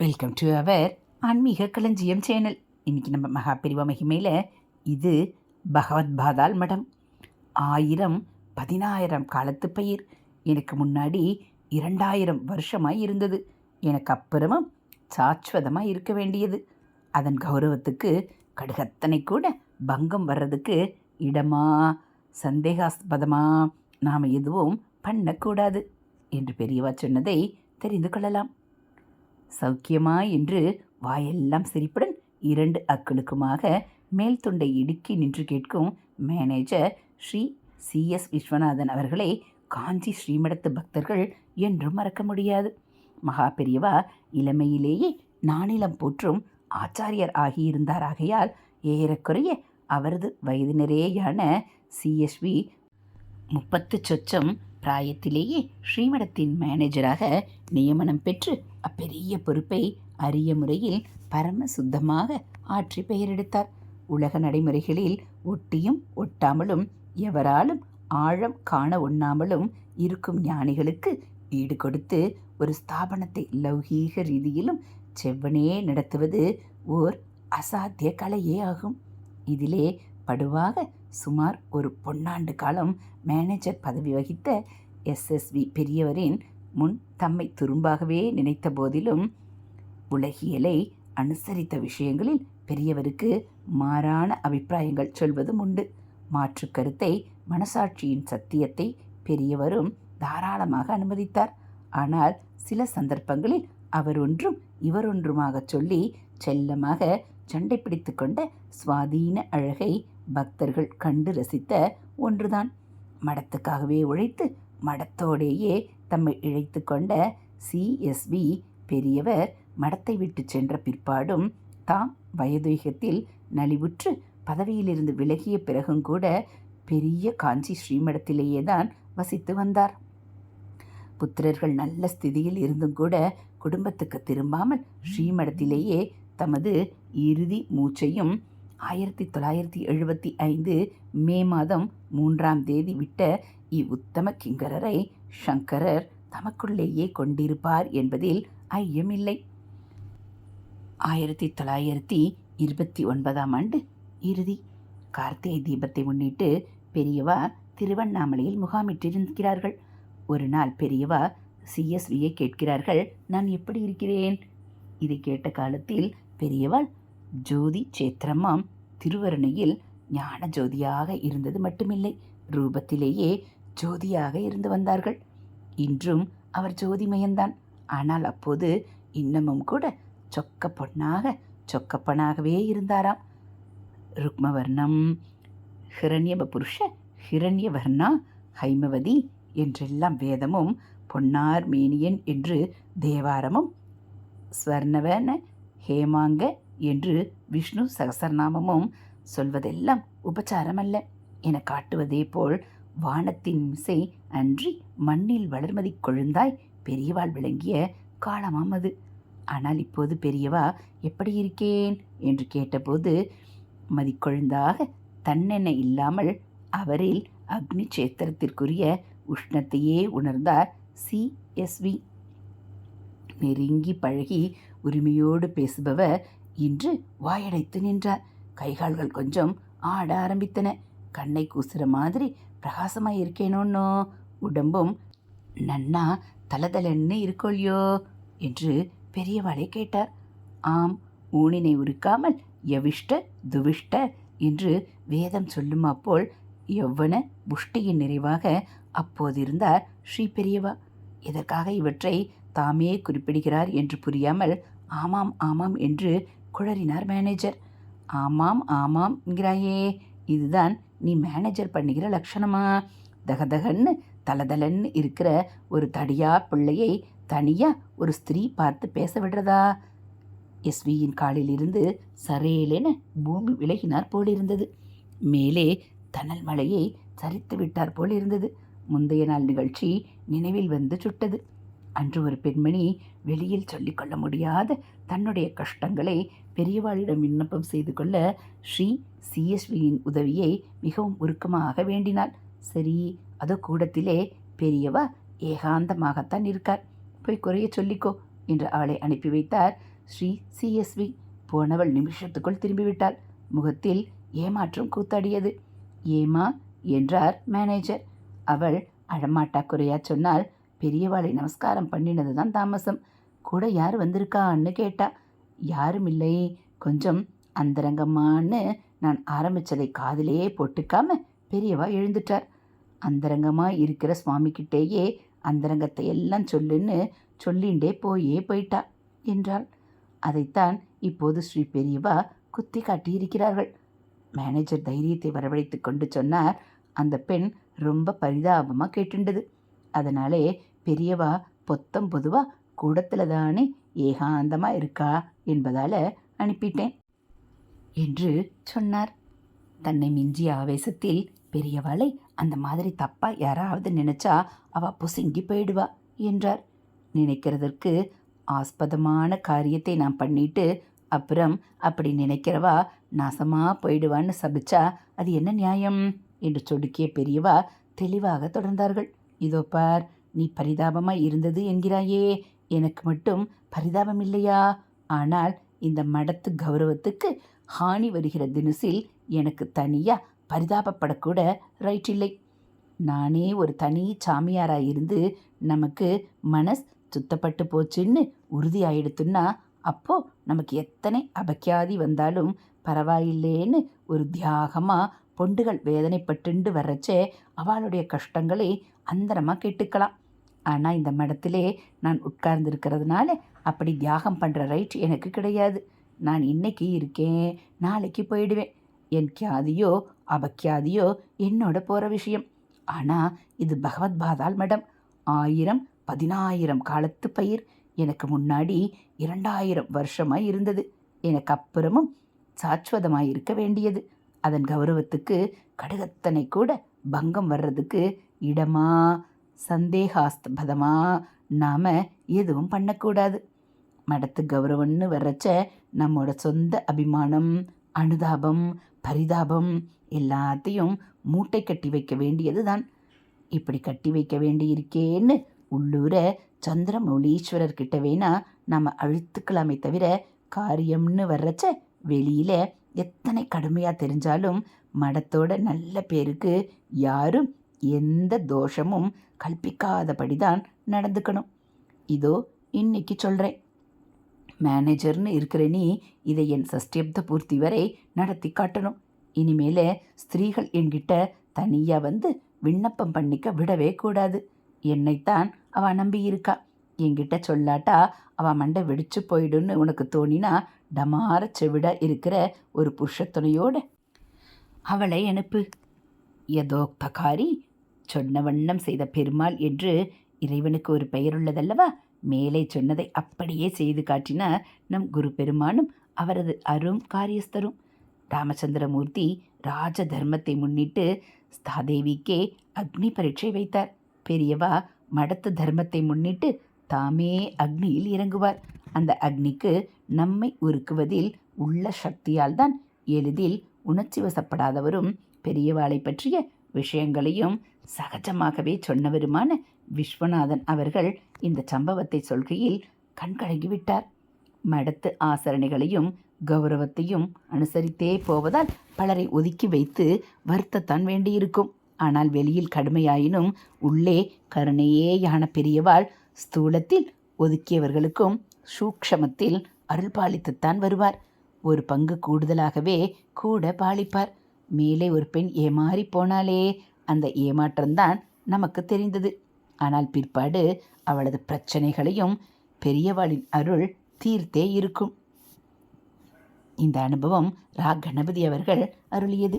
Welcome to our ஆன்மீக களஞ்சியம் channel இன்னைக்கு நம்ம மகாபிரிவா மகிமையில் இது பகவத் பாதால் மடம். ஆயிரம் பதினாயிரம் காலத்து பயிர். எனக்கு முன்னாடி இரண்டாயிரம் வருஷமாக இருந்தது. எனக்கு அப்புறமும் சாஸ்வதமாக இருக்க வேண்டியது. அதன் கௌரவத்துக்கு கடுகத்தனை கூட பங்கம் வர்றதுக்கு இடமா சந்தேகாஸ்பதமா நாம் எதுவும் பண்ணக்கூடாது என்று பெரியவா சொன்னதை தெரிந்து கொள்ளலாம். சௌக்கியமா என்று வாயெல்லாம் சிரிப்புடன் இரண்டு அக்களுக்குமாக மேல் துண்டை இடுக்கி நின்று கேட்கும் manager Shri C S Viswanathan அவர்களை காஞ்சி ஸ்ரீமடத்து பக்தர்கள் என்றும் மறக்க முடியாது. மகா பெரியவா இளமையிலேயே நானிலம் போற்றும் ஆச்சாரியர் ஆகியிருந்தார். ஆகையால் ஏறக்குறைய அவரது வயதினரேயான சிஎஸ்வி முப்பத்து சொச்சம் பிராயத்திலேயே ஸ்ரீமடத்தின் மேனேஜராக நியமனம் பெற்று அப்பெரிய பொறுப்பை அரிய முறையில் பரம சுத்தமாக ஆற்றி பெயரெடுத்தார். உலக நடைமுறைகளில் ஒட்டியும் ஒட்டாமலும் எவராலும் ஆழம் காண ஒண்ணாமலும் இருக்கும் ஞானிகளுக்கு ஈடு கொடுத்து ஒரு ஸ்தாபனத்தை லௌகீக ரீதியிலும் செவ்வனே நடத்துவது ஓர் அசாத்திய கலையே ஆகும். இதிலே படுவாக சுமார் ஒரு பொன்னாண்டு காலம் மேனேஜர் பதவி வகித்த எஸ்எஸ்வி பெரியவரின் முன் தம்மை துரும்பாகவே நினைத்த போதிலும் உலகியலை அனுசரித்த விஷயங்களில் பெரியவருக்கு மாறான அபிப்பிராயங்கள் சொல்வதும் உண்டு. மாற்று கருத்தை மனசாட்சியின் சத்தியத்தை பெரியவரும் தாராளமாக அனுமதித்தார். ஆனால் சில சந்தர்ப்பங்களில் அவர் ஒன்றும் இவர் ஒன்றுமாக சொல்லி செல்லமாக சண்டை பிடித்து கொண்ட சுவாதீன அழகை பக்தர்கள் கண்டு ரசித்த ஒன்றுதான். மடத்துக்காகவே உழைத்து மடத்தோடேயே தம்மை இழைத்து கொண்ட சிஎஸ்வி பெரியவர் மடத்தை விட்டு சென்ற பிற்பாடும் தாம் வயதுகத்தில் நலிவுற்று பதவியிலிருந்து விலகிய பிறகும் கூட பெரிய காஞ்சி ஸ்ரீமடத்திலேயே தான் வசித்து வந்தார். புத்திரர்கள் நல்ல ஸ்திதியில் இருந்தும் கூட குடும்பத்துக்கு திரும்பாமல் ஸ்ரீமடத்திலேயே தமது இறுதி மூச்சையும் ஆயிரத்தி தொள்ளாயிரத்தி எழுபத்தி ஐந்து மே மாதம் மூன்றாம் தேதி விட்ட இவ்வுத்தம கிங்கரரை சங்கரர் தமக்குள்ளேயே கொண்டிருப்பார் என்பதில் ஐயமில்லை. ஆயிரத்தி தொள்ளாயிரத்தி இருபத்தி ஒன்பதாம் ஆண்டு இறுதி. கார்த்திகை தீபத்தை முன்னிட்டு பெரியவா திருவண்ணாமலையில் முகாமிட்டிருக்கிறார்கள். ஒரு நாள் பெரியவா சிஎஸ்வியை கேட்கிறார்கள். நான் எப்படி இருக்கிறேன்? இதை கேட்ட காலத்தில் பெரியவாள் ஜோதி சேத்திரமாம் திருவருணையில் ஞான ஜோதியாக இருந்தது மட்டுமில்லை. ரூபத்திலேயே ஜோதியாக இருந்து வந்தார்கள். இன்றும் அவர் ஜோதிமயந்தான் ஆனால் அப்போது இன்னமும் கூட சொக்க பொன்னாக சொக்கப்பனாகவே இருந்தாராம். ருக்மவர்ணம் ஹிரண்யப புருஷ ஹிரண்யவர்ணா ஹைமவதி என்றெல்லாம் வேதமும் பொன்னார் மேனியன் என்று தேவாரமும் ஸ்வர்ணவன ஹேமாங்க என்று விஷ்ணு சகசரநாமமும் சொல்வதெல்லாம் உபச்சாரம் அல்ல என காட்டுவதே போல் வானத்தின் மிசை அன்றி மண்ணில் வளர்மதி கொழுந்தாய் பெரியவாள் விளங்கிய காலமாம் அது. ஆனால் இப்போது பெரியவா எப்படி இருக்கேன்? என்று கேட்டபோது மதிக்கொழுந்தாக தன்னெண்ண இல்லாமல் அவரில் அக்னி சேத்திரத்திற்குரிய உஷ்ணத்தையே உணர்ந்தார் சி. எஸ்வி நெருங்கி பழகி உரிமையோடு பேசுபவர் இன்று வாயடைத்து நின்றார் கைகால்கள் கொஞ்சம் ஆட ஆரம்பித்தன. கண்ணை கூசுற மாதிரி பிரகாசமாக இருக்கேனோன்னோ உடம்பும் நன்னா தலதலன்னு இருக்கோல்லையோ என்று பெரியவாளை கேட்டார். ஆம் ஊனினை உருக்காமல் எவிஷ்ட துவிஷ்ட என்று வேதம் சொல்லுமா போல் எவ்வன புஷ்டியின் நிறைவாக அப்போதிருந்தார் ஸ்ரீ பெரியவா. எதற்காக இவற்றை தாமே குறிப்பிடுகிறார் என்று புரியாமல் ஆமாம் ஆமாம் என்று குழறினார் மேனேஜர் ஆமாம் ஆமாம் என்கிறாயே. இதுதான் நீ மேனேஜர் பண்ணுகிற லட்சணமா? தகதகன்னு தலதலன்னு இருக்கிற ஒரு தடியா பிள்ளையை தனியாக ஒரு ஸ்திரீ பார்த்து பேச விடுறதா? எஸ்வியின் காலிலிருந்து சரேலென பூமி விலகினார் போலிருந்தது. மேலே தணல் மலையை சரித்து விட்டார் போல் இருந்தது முந்தைய நாள் நிகழ்ச்சி நினைவில் வந்து சுட்டது. அன்று ஒரு பெண்மணி வெளியில் சொல்லிக்கொள்ள முடியாத. தன்னுடைய கஷ்டங்களை பெரியவாளிடம் விண்ணப்பம் செய்து கொள்ள ஸ்ரீ சிஎஸ்வியின் உதவியை மிகவும் உருக்கமாக வேண்டினாள். சரி அதோ கூடத்திலே பெரியவா ஏகாந்தமாகத்தான் இருக்கார். போய் குறைய சொல்லிக்கோ என்று அவளை அனுப்பி வைத்தார் ஸ்ரீ சிஎஸ்வி போனவள் நிமிஷத்துக்குள் திரும்பிவிட்டாள். முகத்தில் ஏமாற்றம் கூத்தாடியது. ஏமா என்றார் மேனேஜர். அவள் அழமாட்டா குறையா சொன்னால் பெரியவாளை நமஸ்காரம் பண்ணினது தான் தாமசம். கூட யார் வந்திருக்கான்னு கேட்டா யாரும் இல்லை. கொஞ்சம் அந்தரங்கமான்னு நான் ஆரம்பிச்சதை காதிலேயே போட்டுக்காம பெரியவா எழுந்துட்டார். அந்தரங்கமாக இருக்கிற சுவாமிக்கிட்டேயே அந்தரங்கத்தை எல்லாம் சொல்லுன்னு சொல்லிண்டே போயே போயிட்டா என்றாள். அதைத்தான் இப்போது ஸ்ரீ பெரியவா குத்தி காட்டியிருக்கிறார்கள். மேனேஜர் தைரியத்தை வரவழைத்து கொண்டு சொன்னார். அந்த பெண் ரொம்ப பரிதாபமாக கேட்டுண்டது. அதனாலே பெரியவா பொத்தம் பொதுவா கூடத்தில் தானே ஏகாந்தமாக இருக்கா என்பதால் அனுப்பிட்டேன் என்று சொன்னார். தன்னை மிஞ்சிய ஆவேசத்தில் பெரியவாளை அந்த மாதிரி தப்பா யாராவது நினைச்சா அவ புசுங்கி போயிடுவா என்றார். நினைக்கிறதற்கு ஆஸ்பதமான காரியத்தை நான் பண்ணிட்டு அப்புறம் அப்படி நினைக்கிறவா நாசமா போயிடுவான்னு சபிச்சா அது என்ன நியாயம்? என்று சொடுக்கிய பெரியவா தெளிவாக தொடர்ந்தார்கள். இதோ பார் நீ பரிதாபமாய் இருந்தது என்கிறாயே. எனக்கு மட்டும் பரிதாபம் இல்லையா? ஆனால் இந்த மடத்து கௌரவத்துக்கு ஹானி வருகிற தினசில் எனக்கு தனியா பரிதாபப்படக்கூட ரைட் இல்லை. நானே ஒரு தனி சாமியாராக இருந்து நமக்கு மனஸ் சுத்தப்பட்டு போச்சுன்னு உறுதியாயிடுத்துன்னா அப்போ நமக்கு எத்தனை அபக்கியாதி வந்தாலும் பரவாயில்லேன்னு ஒரு தியாகமாக பொண்டுகள் வேதனைப்பட்டுண்டு வர்றச்சே அவளுடைய கஷ்டங்களை அந்தரமாக கேட்டுக்கலாம். ஆனால் இந்த மடத்திலே நான் உட்கார்ந்துருக்கிறதுனால அப்படி தியாகம் பண்ணுற ரைட் எனக்கு கிடையாது. நான் இன்னைக்கு இருக்கேன் நாளைக்கு போயிடுவேன். என் கியாதியோ அபக்கியாதியோ என்னோட போகிற விஷயம். ஆனால் இது பகவத் பாதால் மடம். ஆயிரம் பதினாயிரம் காலத்து பயிர். எனக்கு முன்னாடி இரண்டாயிரம் வருஷமாக இருந்தது. எனக்கு அப்புறமும் சாஸ்வதமாக இருக்க வேண்டியது. அதன் கௌரவத்துக்கு கடுகத்தனை கூட பங்கம் வர்றதுக்கு இடமா சந்தேகாஸ்பதமாக நாம் எதுவும் பண்ணக்கூடாது. மடத்து கௌரவம்னு வர்றச்ச நம்மோட சொந்த அபிமானம் அனுதாபம் பரிதாபம் எல்லாத்தையும் மூட்டை கட்டி வைக்க வேண்டியது தான் இப்படி கட்டி வைக்க வேண்டியிருக்கேன்னு உள்ளூர சந்திரமௌலீஸ்வரர் கிட்ட வேணா நம்ம அழுத்துக்கலாமே தவிர காரியம்னு வர்றச்ச வெளியில எத்தனை கடுமையாக தெரிஞ்சாலும் மடத்தோட நல்ல பேருக்கு யாரும் எந்த தோஷமும் கல்பிக்காதபடி தான் நடந்துக்கணும். இதோ இன்னைக்கு சொல்கிறேன் மேனேஜர்னு இருக்கிற நீ இதை என் சஷ்டியப்த பூர்த்தி வரை நடத்தி காட்டணும். இனிமேல ஸ்திரீகள் என்கிட்ட தனியாக வந்து விண்ணப்பம் பண்ணிக்க விடவே கூடாது. என்னைத்தான் அவ நம்பியிருக்கா. என்கிட்ட சொல்லாட்டா அவ மண்டை வெடிச்சு போயிடுன்னு உனக்கு தோணினா டமார செவிட இருக்கிற ஒரு புருஷத்துணையோடு அவளை அனுப்பு. யதோக்தகாரி சொன்ன வண்ணம் செய்த பெருமாள் என்று இறைவனுக்கு ஒரு பெயர் உள்ளதல்லவா மேலே சொன்னதை அப்படியே செய்து காட்டினார் நம் குரு பெருமானும் அவரது அரும் காரியஸ்தரும். ராமச்சந்திரமூர்த்தி ராஜ தர்மத்தை முன்னிட்டு ஸ்தாதேவிக்கே அக்னி பரீட்சை வைத்தார். பெரியவா மடத்து தர்மத்தை முன்னிட்டு தாமே அக்னியில் இறங்குவார். அந்த அக்னிக்கு நம்மை உருக்குவதில் உள்ள சக்தியால் தான் எளிதில் உணர்ச்சி வசப்படாதவரும் பெரியவாளை பற்றிய விஷயங்களையும் சகஜமாகவே சொன்னவருமான விஸ்வநாதன் அவர்கள் இந்த சம்பவத்தை சொல்கையில் கண்கலங்கிவிட்டார். மடத்து ஆசரணைகளையும் கௌரவத்தையும் அனுசரித்தே போவதால் பலரை ஒதுக்கி வைத்து வருத்தத்தான் வேண்டியிருக்கும். ஆனால் வெளியில் கடுமையாயினும் உள்ளே கருணையேயான பெரியவாள் ஸ்தூலத்தில் ஒதுக்கியவர்களுக்கும் சூக்ஷமத்தில் அருள் பாலித்துத்தான் வருவார். ஒரு பங்கு கூடுதலாகவே கூட பாலிப்பார். மேலே ஒரு பெண் ஏமாறி போனாலே அந்த ஏமாற்றம்தான் நமக்கு தெரிந்தது. ஆனால் பிற்பாடு அவளது பிரச்சனைகளையும் பெரியவாளின் அருள் தீர்த்தே இருக்கும். இந்த அனுபவம் ரா. கணபதி அவர்கள் அருளியது.